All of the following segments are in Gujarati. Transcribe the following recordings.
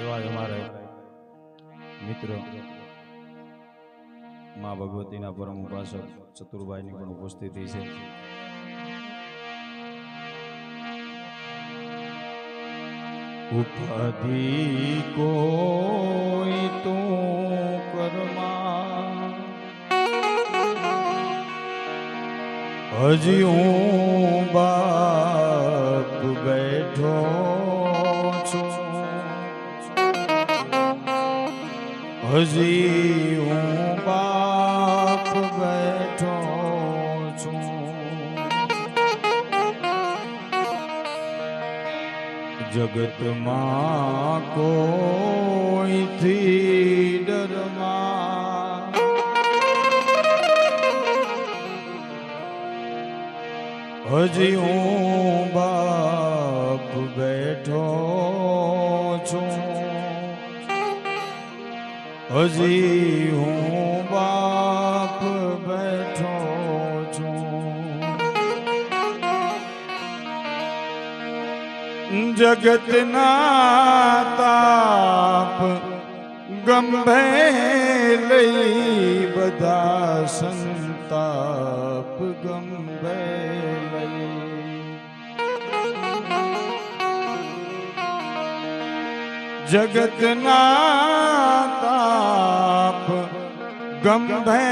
એવા જ મિત્રો, મા ભગવતીના પરમ ઉપાસક ચતુરભાઈની પણ ઉપસ્થિતિ છે. ઉપાધિ કોઈ તું કરમા હજી હું બાપ બેઠો હજી હું બાપ બેઠો છું. જગતમાં કોઈથી ડરમાં હજી હું બાપ બેઠો છું. હજી હું બાપ બેઠો છું. જગતના તાપ ગંભે લઈ બધા સંતાપ ગંભે લઈ જગતના ગંભે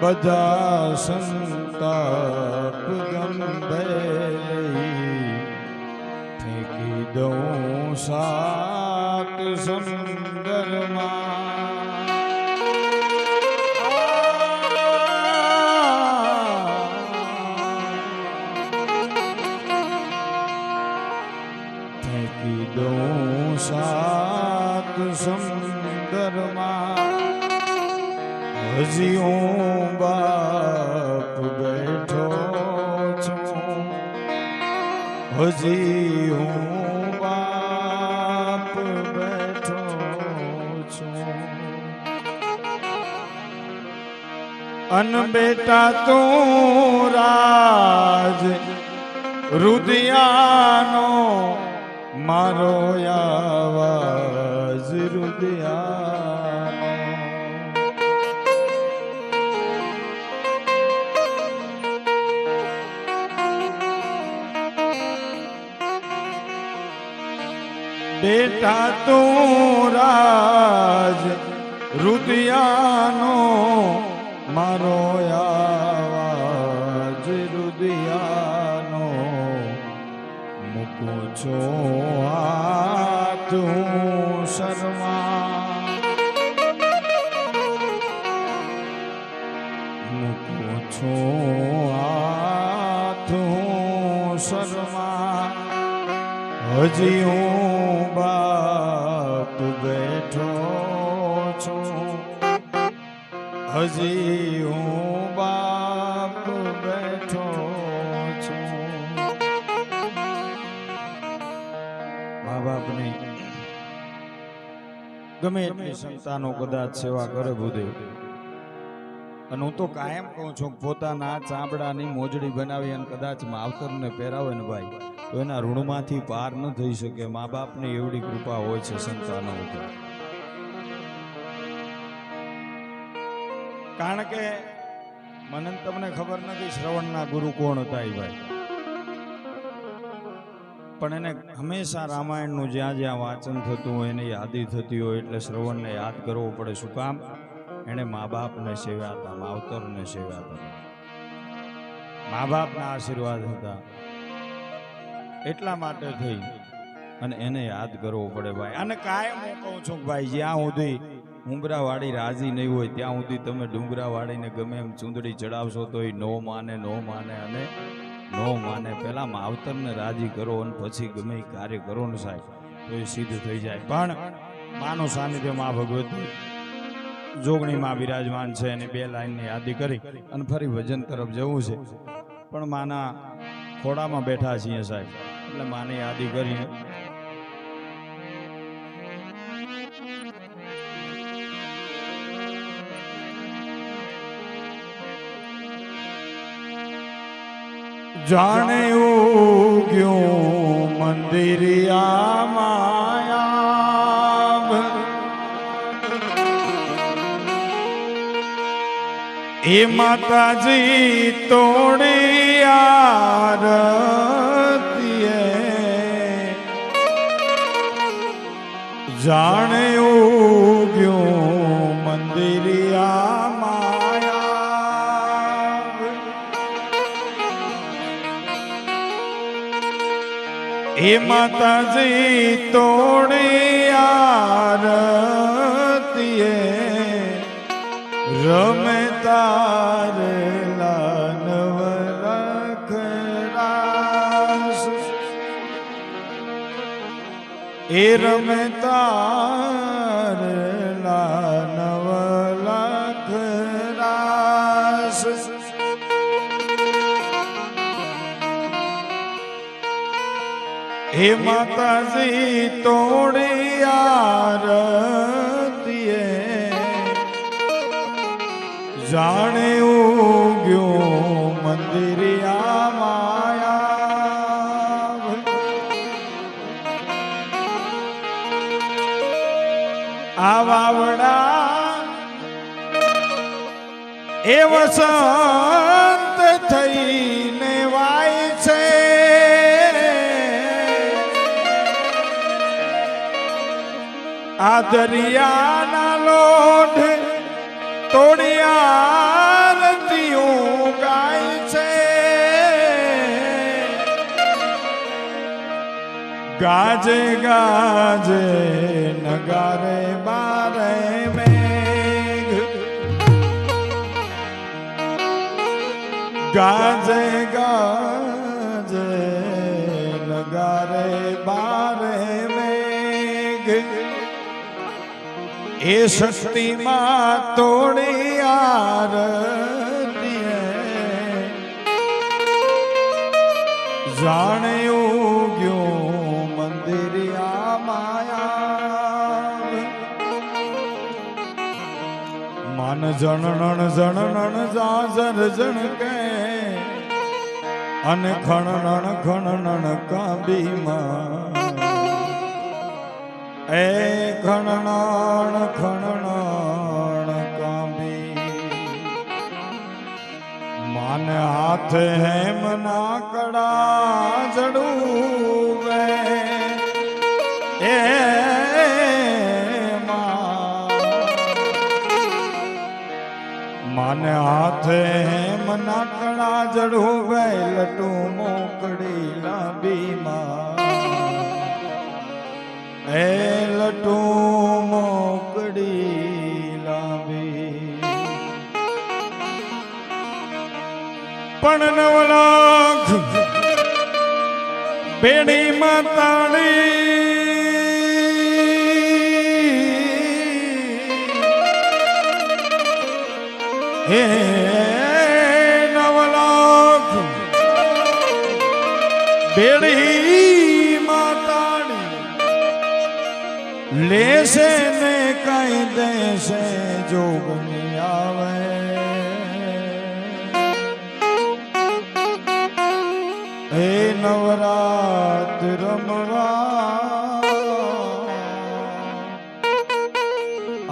બધા સંતાપ ગંભે ફેંકી દઉં સાત સુંદરમાં ફેંકી દઉં સાત સમંદરમાં હજી હું બેઠો છું. હજી હું બાપ બેઠો છું. અન બેટા તું રાજ રુદિયાનો મારો આવાજ બેટા તું રાજ, રુદિયાનો મારો આવાજ, રુદિયાનો મૂકો છું આ તું શર્મા. મૂકો છું આ તું શર્મા. હજી હું બાપ બેઠો છું. હજી હું બાપ બેઠો છું. મા બાપની ગમે એટલી સંતાનો કદાચ સેવા કરે બુદેવ અને હું તો કાયમ કહું છું પોતાના ચામડાની મોજડી બનાવી અને કદાચ માવતરને પહેરાવે ને ભાઈ, તો એના ઋણમાંથી પાર ન થઈ શકે. મા બાપની એવડી કૃપા હોય છે સંતાનો ઉપર. કારણ કે મને તમને ખબર નથી શ્રવણના ગુરુ કોણ હતા એ ભાઈ. પણ એને હંમેશા રામાયણનું જ્યાં જ્યાં વાંચન થતું હોય, એની યાદી થતી હોય એટલે શ્રવણને યાદ કરવો પડે. શું કામ? એણે મા બાપને સેવ્યા હતા, માવતરને સેવ્યા હતા. મા બાપના આશીર્વાદ હતા. એટલા માટે થઈ અને એને યાદ કરવો પડે ભાઈ. અને કાયમ હું કહું છું ભાઈ, જ્યાં સુધી ઉંબરાવાળી રાજી નહીં હોય, ત્યાં સુધી તમે ડુંગરાવાળીને ગમે એમ ચૂંદડી ચડાવશો તો એ નો માને નો માને અને નો માને. પહેલા માવતરને રાજી કરો અને પછી ગમે એ કાર્ય કરો ને સાહેબ, તો એ સિદ્ધ થઈ જાય. પણ માનું સાનિધ્ય મા ભગવતી જોગણીમાં બિરાજમાન છે એની બે લાઈનની યાદી કરી અને ફરી ભજન તરફ જવું છે. પણ માના ખોડામાં બેઠા છીએ સાહેબ. એટલે માને યાદી કરી. જાણે ઉગ્યું મંદિરિયા એ માતાજી તોડી આરતીએ. જાણે ઉગ્યું મંદિરિયા માયા. એ માતાજી તોડી આરતીએ. રમે તાર લાનવ લખરાસ એ રમે તાર લાનવ લખરાસ હે માતાજી તોડી જાણે ઉગ્યો મંદિરિયા માયા. આ વાવડા એ વસંત થઈને વાય છે. આ દરિયાના લોઢ ગાજે ગાજે, નગારે, બારે મેઘ. ગાજે ગાજે, નગારે, બારે મેઘ. એ શક્તિમાં તોડી આર જાણે માન જણણ જણણ જાજર જણ કે. અને ખણણ ખણણ કાબીમાં. એ ખણણ ખણણ કાંબી. માન હાથ હેમ ના કડા જડું. હેમ જડો કડા જડું વે લટું મોકડી લાંબી માં. લટો મોકડી લાંબી. પણ નવલાખ પેઢી માતાણી. હે બેડી માતાણી લેશે ને કઈ દેશે જોગની આવે. હે નવરાત રમવા.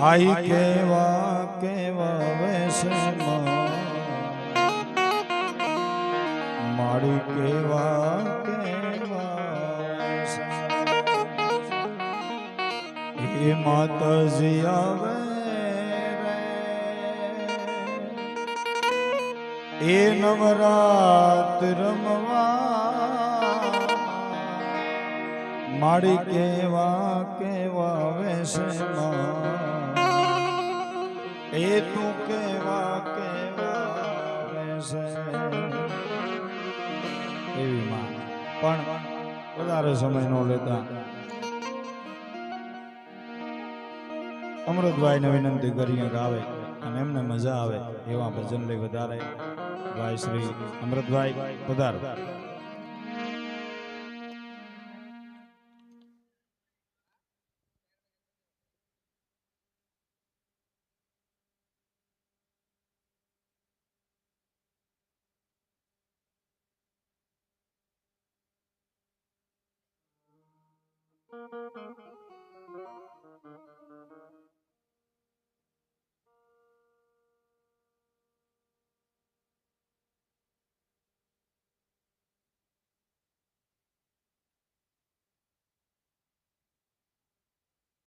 આઈ કેવા હે માતાજી આવે. એ નવરાત રમવા. મારી કેવા કેવા વેસમાં એ તું કેવા કેવા વેશે એવી માં પણ વધારે સમય ન લેતા. અમૃતભાઈને વિનંતી કરીએ કે આવે અને એમને મજા આવે એવા ભજન લઈ વધારે. ભાઈ શ્રી અમૃતભાઈ પધારો. છે